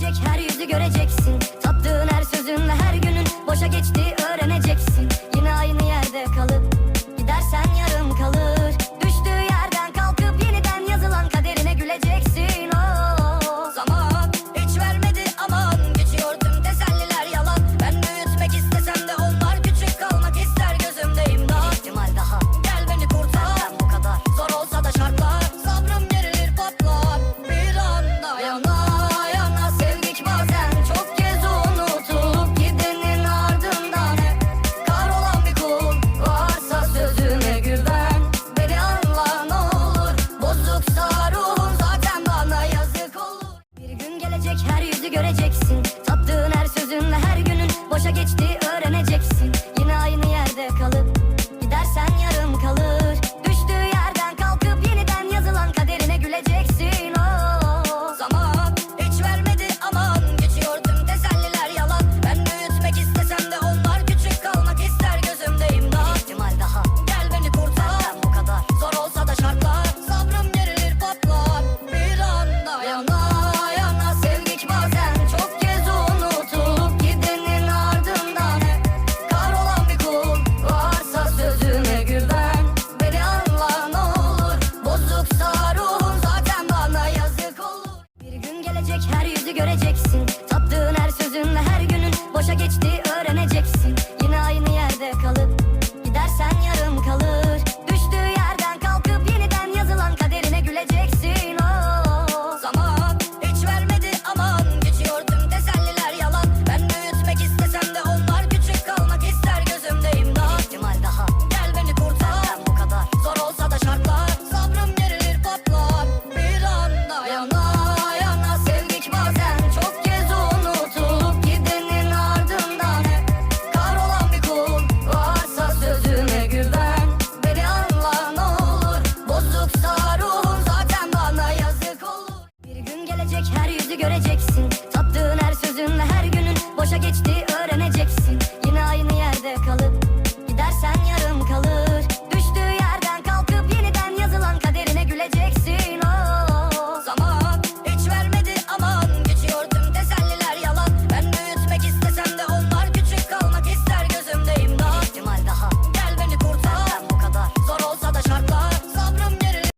gelecek her yüzü göreceksin. Tattığın her sözün ve her günün boşa geçti öğreneceksin. gelecek her yüzü göreceksin. Tattığın her sözünle her günün boşa geçti öğreneceksin. göreceksin. geçti.